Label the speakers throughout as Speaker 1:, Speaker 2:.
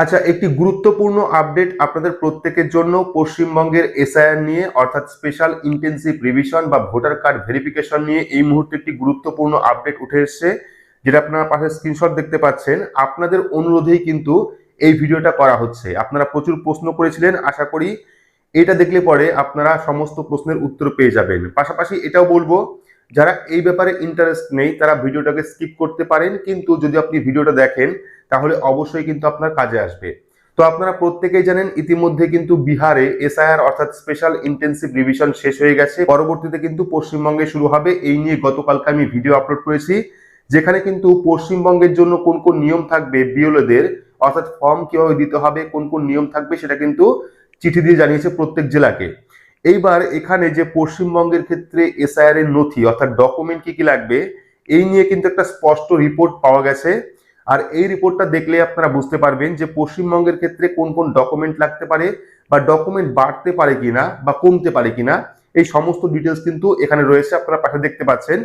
Speaker 1: আচ্ছা একটি গুরুত্বপূর্ণ আপডেট আপনাদের প্রত্যেকের জন্য পশ্চিমবঙ্গের এসআইআর নিয়ে, অর্থাৎ স্পেশাল ইন্টেন্সিভ রিভিশন বা ভোটার কার্ড ভেরিফিকেশন নিয়ে এই মুহূর্তে একটি গুরুত্বপূর্ণ আপডেট উঠে এসেছে, যেটা আপনারা পাশে স্ক্রিনশট দেখতে পাচ্ছেন। আপনাদের অনুরোধেই কিন্তু এই ভিডিওটা করা হচ্ছে। আপনারা প্রচুর প্রশ্ন করেছিলেন, আশা করি এটা দেখলে পরে আপনারা সমস্ত প্রশ্নের উত্তর পেয়ে যাবেন। পাশাপাশি এটাও বলব যারা এই ব্যাপারে ইন্টারেস্ট নেই, তারা ভিডিওটাকে স্কিপ করতে পারেন, কিন্তু যদি আপনি ভিডিওটা দেখেন, তাহলে অবশ্যই কিন্তু আপনার কাজে আসবে। তো আপনারা প্রত্যেকেই জানেন, ইতিমধ্যে কিন্তু বিহারে এসআইআর অর্থাৎ স্পেশাল ইন্টেন্সিভ রিভিশন শেষ হয়ে গেছে। পরবর্তীতে কিন্তু পশ্চিমবঙ্গে শুরু হবে। এই নিয়ে গতকালকে আমি ভিডিও আপলোড করেছি, যেখানে কিন্তু পশ্চিমবঙ্গের জন্য কোন কোন নিয়ম থাকবে বিওলেদের অর্থাৎ ফর্ম কীভাবে দিতে হবে, কোন কোন নিয়ম থাকবে, সেটা কিন্তু চিঠি দিয়ে জানিয়েছে প্রত্যেক জেলাকে। এইবার এখানে যে পশ্চিমবঙ্গের ক্ষেত্রে এসআইআর এর নথি, অর্থাৎ ডকুমেন্ট কি কি লাগবে, এই নিয়ে কিন্তু একটা স্পষ্ট রিপোর্ট পাওয়া গেছে। আর এই রিপোর্টটা দেখলে আপনারা বুঝতে পারবেন যে পশ্চিমবঙ্গের ক্ষেত্রে কোন কোন ডকুমেন্ট লাগতে পারে বা ডকুমেন্ট বাড়তে পারে কিনা বা কমতে পারে কিনা, এই সমস্ত ডিটেলস কিন্তু এখানে রয়েছে, আপনারা পাশে দেখতে পাচ্ছেন।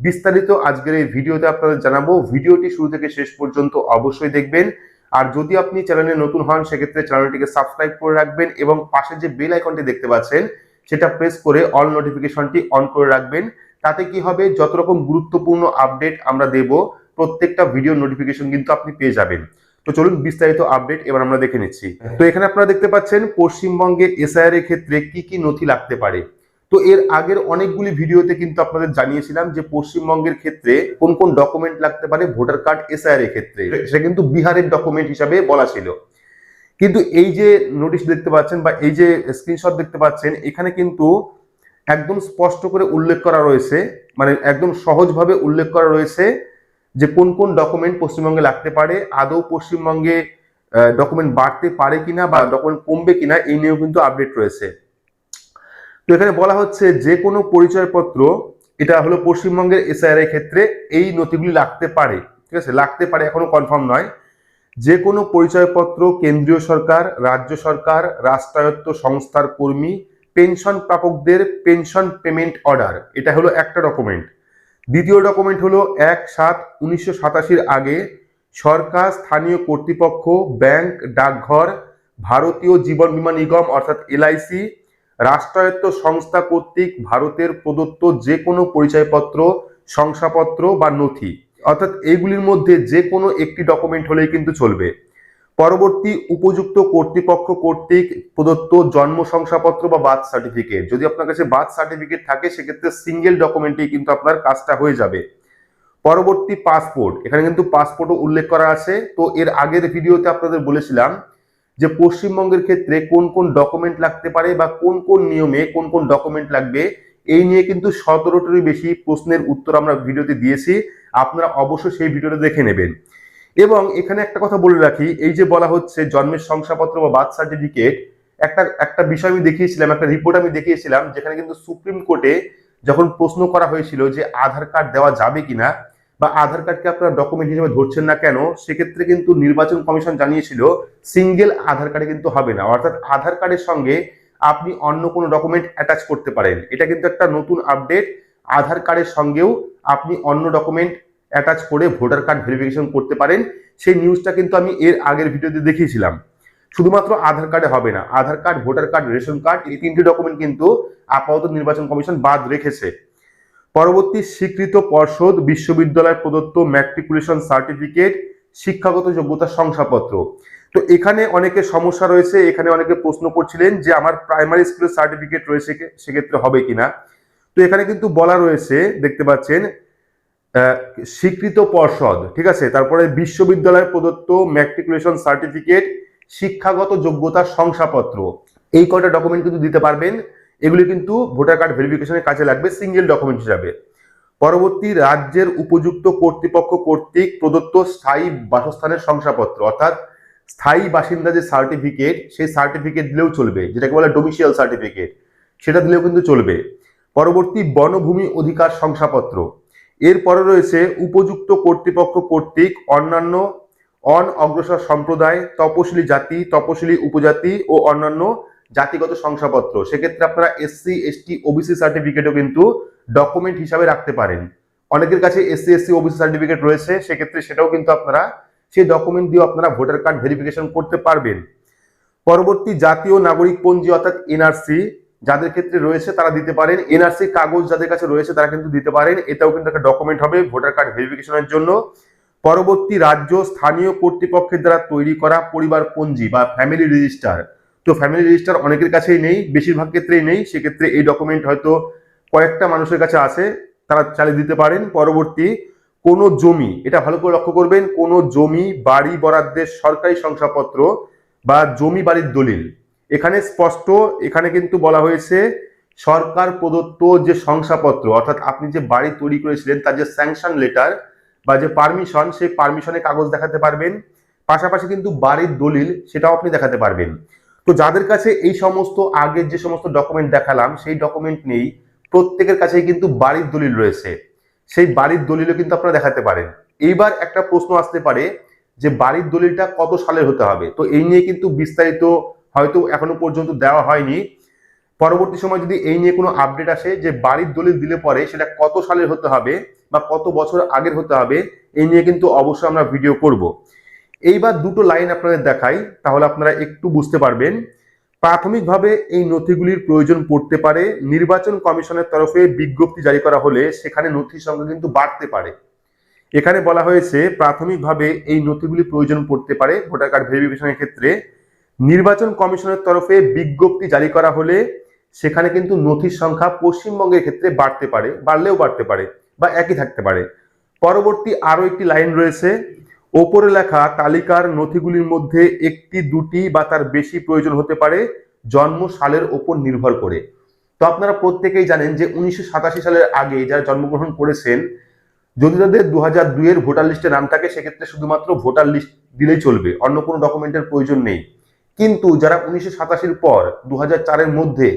Speaker 1: বিস্তারিত আজকের এই ভিডিওতে আপনাদের জানাব। ভিডিওটি শুরু থেকে শেষ পর্যন্ত অবশ্যই দেখবেন। আর যদি আপনি চ্যানেলে নতুন হন, সেক্ষেত্রে চ্যানেলটিকে সাবস্ক্রাইব করে রাখবেন এবং পাশে যে বেল আইকনটি দেখতে পাচ্ছেন, সেটা প্রেস করে অল নোটিফিকেশনটি অন করে রাখবেন। তাতে কি হবে? যত রকম গুরুত্বপূর্ণ আপডেট আমরা দেব, প্রত্যেকটা ভিডিও নোটিফিকেশন কিন্তু আপনি পেয়ে যাবেন। তো চলুন বিস্তারিত আপডেট এবার আমরা দেখে নিচ্ছি। তো এখানে আপনারা দেখতে পাচ্ছেন, পশ্চিমবঙ্গে এসআইআর এর ক্ষেত্রে কি কি নথি লাগতে পারে? তো এর আগের অনেকগুলি ভিডিওতে কিন্তু আপনাদের জানিয়েছিলাম যে পশ্চিমবঙ্গের ক্ষেত্রে কোন কোন ডকুমেন্ট লাগতে পারে ভোটার কার্ড এসআইআর এর ক্ষেত্রে। সেটা কিন্তু বিহারের ডকুমেন্ট হিসাবে বলা ছিল। কিন্তু এই যে নোটিশ দেখতে পাচ্ছেন বা এই যে স্ক্রিনশট দেখতে পাচ্ছেন এখানে কিন্তু একদম স্পষ্ট করে উল্লেখ করা রয়েছে মানে একদম সহজভাবে উল্লেখ করা রয়েছে যে কোন কোন ডকুমেন্ট পশ্চিমবঙ্গে লাগতে পারে আদৌ পশ্চিমবঙ্গে ডকুমেন্ট বাড়তে পারে কিনা বা ডকুমেন্ট কমবে কিনা এই নিয়েও কিন্তু আপডেট রয়েছে। তো এখানে বলা হচ্ছে যে কোনো পরিচয়পত্র, এটা হলো পশ্চিমবঙ্গের এসআইআর ক্ষেত্রে এই নথিগুলি লাগতে পারে, ঠিক আছে? লাগতে পারে, এখনও কনফার্ম নয়। যে কোনো পরিচয়পত্র কেন্দ্রীয় সরকার, রাজ্য সরকার, রাষ্ট্রায়ত্ত সংস্থার কর্মী, পেনশন প্রাপকদের পেনশন পেমেন্ট অর্ডার, এটা হলো একটা ডকুমেন্ট দ্বিতীয় ডকুমেন্ট হলো এক সাত উনিশশো সাতাশির আগে সরকার, স্থানীয় কর্তৃপক্ষ, ব্যাংক, ডাকঘর, ভারতীয় জীবন বীমা নিগম অর্থাৎ এলআইসি রাষ্ট্রায়ত্ত সংস্থা কর্তৃক ভারতের প্রদত্ত যে কোনো পরিচয়পত্র, শংসাপত্র বা নথি, অর্থাৎ এইগুলির মধ্যে যে কোনো একটি ডকুমেন্ট হলেই কিন্তু চলবে। পরবর্তী উপযুক্ত কর্তৃপক্ষ কর্তৃক প্রদত্ত জন্ম শংসাপত্র বা বার্থ সার্টিফিকেট যদি আপনার কাছে বার্থ সার্টিফিকেট থাকে, সেক্ষেত্রে সিঙ্গেল ডকুমেন্টেই কিন্তু আপনার কাজটা হয়ে যাবে। পরবর্তী পাসপোর্ট এখানে কিন্তু পাসপোর্টও উল্লেখ করা আছে। তো এর আগের ভিডিওতে আপনাদের বলেছিলাম যে পশ্চিমবঙ্গের ক্ষেত্রে কোন কোন ডকুমেন্ট লাগতে পারে বা কোন কোন নিয়মে কোন কোন ডকুমেন্ট লাগবে, এই নিয়ে কিন্তু সতেরোটির বেশি প্রশ্নের উত্তর আমরা ভিডিওতে দিয়েছি। আপনারা অবশ্যই সেই ভিডিওটা দেখে নেবেন। এবং এখানে একটা কথা বলে রাখি, এই যে বলা হচ্ছে জন্মের শংসাপত্র বা বার্থ সার্টিফিকেট একটা একটা বিষয় আমি দেখিয়েছিলাম, একটা রিপোর্ট আমি দেখিয়েছিলাম, যেখানে কিন্তু সুপ্রিম কোর্টে যখন প্রশ্ন করা হয়েছিল যে আধার কার্ড দেওয়া যাবে কিনা বা আধার কার্ডকে আপনারা ডকুমেন্ট হিসেবে ধরছেন না কেন, সেক্ষেত্রে কিন্তু নির্বাচন কমিশন জানিয়েছিল সিঙ্গেল আধার কার্ডে কিন্তু হবে না। অর্থাৎ আধার কার্ডের সঙ্গে আপনি অন্য কোনো ডকুমেন্ট অ্যাটাচ করতে পারেন। এটা কিন্তু একটা নতুন আপডেট আধার কার্ডের সঙ্গেও আপনি অন্য ডকুমেন্ট অ্যাটাচ করে ভোটার কার্ড ভেরিফিকেশন করতে পারেন। সেই নিউজটা কিন্তু আমি এর আগের ভিডিওতে দেখিয়েছিলাম। শুধুমাত্র আধার কার্ডে হবে না, Aadhaar card voter card ration card এই তিনটি ডকুমেন্ট কিন্তু আপাতত নির্বাচন কমিশন বাদ রেখেছে। পরবর্তী স্বীকৃত পর্ষদ বিশ্ববিদ্যালয় প্রদত্ত ম্যাট্রিকুলেশন সার্টিফিকেট শিক্ষাগত যোগ্যতা শংসাপত্র। তো এখানে অনেকের সমস্যা রয়েছে, এখানে অনেকে প্রশ্ন করছিলেন যে আমার প্রাইমারি স্কুলের সার্টিফিকেট রয়েছে সেক্ষেত্রে হবে কিনা। তো এখানে কিন্তু বলা রয়েছে, দেখতে পাচ্ছেন স্বীকৃত পর্ষদ, ঠিক আছে? তারপরে বিশ্ববিদ্যালয় প্রদত্ত ম্যাট্রিকুলেশন সার্টিফিকেট শিক্ষাগত যোগ্যতার শংসাপত্র। এই কটা ডকুমেন্ট কিন্তু দিতে পারবেন। এগুলি কিন্তু ভোটার কার্ড ভেরিফিকেশনের কাজে লাগবে সিঙ্গেল ডকুমেন্ট হিসাবে। পরবর্তী রাজ্যের উপযুক্ত কর্তৃপক্ষ কর্তৃক প্রদত্ত স্থায়ী বাসস্থানের শংসাপত্র, অর্থাৎ স্থায়ী বাসিন্দা যে সার্টিফিকেট সেই সার্টিফিকেট দিলেও চলবে, যেটাকে বলে ডোমিসিয়াল সার্টিফিকেট সেটা দিলেও কিন্তু চলবে। পরবর্তী বনভূমি অধিকার শংসাপত্র, এরপরে রয়েছে উপযুক্ত কর্তৃপক্ষ কর্তৃক অন্যান্য অন অগ্রসর সম্প্রদায়, তপশিলি জাতি, তপশিলি উপজাতি ও অন্যান্য জাতিগত শংসাপত্র, সেক্ষেত্রে আপনারা এসসি এসটি ওবিসি সার্টিফিকেটও কিন্তু ডকুমেন্ট হিসাবে রাখতে পারেন। অনেকের কাছে এসসি এসসি ওবিসি সার্টিফিকেট রয়েছে, সেক্ষেত্রে সেটাও কিন্তু আপনারা সেই ডকুমেন্ট দিয়ে আপনারা ভোটার কার্ড ভেরিফিকেশন করতে পারবেন। পরবর্তী জাতীয় নাগরিক পঞ্জি অর্থাৎ এনআরসি যাদের ক্ষেত্রে রয়েছে তারা দিতে পারেন। এনআরসি কাগজ যাদের কাছে রয়েছে তারা কিন্তু দিতে পারেন। এটাও কিন্তু একটা ডকুমেন্ট হবে ভোটার কার্ড ভেরিফিকেশনের জন্য। পরবর্তী রাজ্য স্থানীয় কর্তৃপক্ষের দ্বারা তৈরি করা পরিবার পঞ্জি বা ফ্যামিলি রেজিস্টার তো ফ্যামিলি রেজিস্টার অনেকের কাছেই নেই, বেশিরভাগ ক্ষেত্রেই নেই। সেক্ষেত্রে এই ডকুমেন্ট হয়তো কয়েকটা মানুষের কাছে আছে, তারা চালিয়ে দিতে পারেন। পরবর্তী কোনো জমি, এটা ভালো করে লক্ষ্য করবেন, কোনো জমি, বাড়ি বরাদ্দের সরকারি শংসাপত্র বা জমি বাড়ির দলিল। এখানে স্পষ্ট, এখানে কিন্তু বলা হয়েছে, সরকার প্রদত্ত যে শংসাপত্র, অর্থাৎ আপনি যে বাড়ি তৈরি করেছিলেন, তার যে স্যাংশন লেটার বা যে পারমিশন সেই পারমিশনের কাগজ দেখাতে পারবেন। পাশাপাশি কিন্তু বাড়ির দলিল, সেটাও আপনি দেখাতে পারবেন। তো যাদের কাছে এই সমস্ত আগের যে সমস্ত ডকুমেন্ট দেখালাম, সেই ডকুমেন্ট নেই প্রত্যেকের কাছেই কিন্তু বাড়ির দলিল রয়েছে। সেই বাড়ির দলিলও কিন্তু আপনারা দেখাতে পারেন। এইবার একটা প্রশ্ন আসতে পারে যে বাড়ির দলিলটা কত সালের হতে হবে? তো এই নিয়ে কিন্তু বিস্তারিত হয়তো এখনও পর্যন্ত দেওয়া হয়নি। পরবর্তী সময় যদি এই নিয়ে কোনো আপডেট আসে যে বাড়ির দলিল দিলে পরে সেটা কত সালের হতে হবে বা কত বছর আগের হতে হবে, এই নিয়ে কিন্তু অবশ্যই আমরা ভিডিও করব। এইবার দুটো লাইন আপনাদের দেখাই, তাহলে আপনারা একটু বুঝতে পারবেন। প্রাথমিকভাবে এই নথিগুলির প্রয়োজন পড়তে পারে। নির্বাচন কমিশনের তরফে বিজ্ঞপ্তি জারি করা হলে সেখানে নথির সংখ্যা কিন্তু বাড়তে পারে। এখানে বলা হয়েছে, প্রাথমিকভাবে এই নথিগুলি প্রয়োজন পড়তে পারে ভোটার কার্ড ভেরিফিকেশনের ক্ষেত্রে। নির্বাচন কমিশনের তরফে বিজ্ঞপ্তি জারি করা হলে সেখানে কিন্তু নথির সংখ্যা পশ্চিমবঙ্গের ক্ষেত্রে বাড়তে পারে, বাড়লেও বাড়তে পারে বা একই থাকতে পারে। পরবর্তী আরও একটি লাইন রয়েছে ওপরে লেখা তালিকার নথিগুলির মধ্যে একটি, দুটি বা তার বেশি প্রয়োজন হতে পারে জন্ম সালের ওপর নির্ভর করে। তো আপনারা প্রত্যেকেই জানেন যে উনিশশো সাতাশি সালের আগে যারা জন্মগ্রহণ করেছেন, যদি তাদের দু হাজার দুইয়ের ভোটার লিস্টে নাম থাকে, সেক্ষেত্রে শুধুমাত্র ভোটার লিস্ট দিলেই চলবে, অন্য কোনো ডকুমেন্টের প্রয়োজন নেই। কিন্তু যারা উনিশশো সাতাশির পর দু হাজার চারের মধ্যে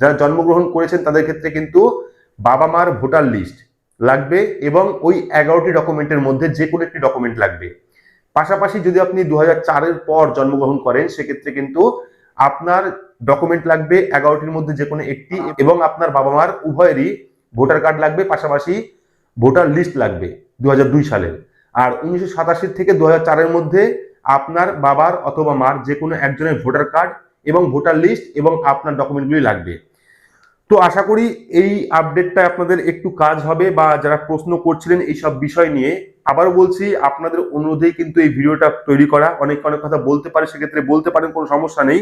Speaker 1: যারা জন্মগ্রহণ করেছেন, তাদের ক্ষেত্রে কিন্তু বাবা মার ভোটার লিস্ট লাগবে এবং ওই এগারোটি ডকুমেন্টের মধ্যে যে কোনো একটি ডকুমেন্ট লাগবে। পাশাপাশি যদি আপনি দু হাজার চারের পর জন্মগ্রহণ করেন, সেক্ষেত্রে কিন্তু আপনার ডকুমেন্ট লাগবে এগারোটির মধ্যে যে কোনো একটি এবং আপনার বাবা মার উভয়েরই ভোটার কার্ড লাগবে, পাশাপাশি ভোটার লিস্ট লাগবে দুই হাজার দুই সালের। আর উনিশশো সাতাশি থেকে দু চারের মধ্যে আপনার বাবার অথবা মার যে কোনো একজনের ভোটার কার্ড এবং ভোটার লিস্ট এবং আপনার ডকুমেন্টগুলি লাগবে। তো আশা করি এই আপডেটটা আপনাদের একটু কাজ হবে বা যারা প্রশ্ন করছিলেন এই সব বিষয় নিয়ে, আবারও বলছি, আপনাদের অনুরোধেই কিন্তু এই ভিডিওটা তৈরি করা। অনেক অনেক কথা বলতে পারে, সেক্ষেত্রে বলতে পারেন, কোনো সমস্যা নেই।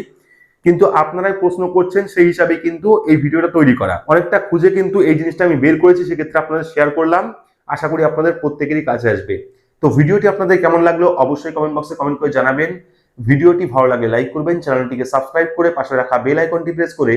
Speaker 1: কিন্তু আপনারাই প্রশ্ন করছেন, সেই হিসাবে কিন্তু এই ভিডিওটা তৈরি করা। অনেকটা খুঁজে কিন্তু এই জিনিসটা আমি বের করেছি, সেক্ষেত্রে আপনাদের শেয়ার করলাম। আশা করি আপনাদের প্রত্যেকেরই কাছে আসবে। তো ভিডিওটি আপনাদের কেমন লাগল অবশ্যই কমেন্ট বক্সে কমেন্ট করে জানাবেন। ভিডিওটি ভালো লাগলে লাইক করবেন চ্যানেলটিকে সাবস্ক্রাইব করে পাশে রাখা বেল আইকনটি প্রেস করে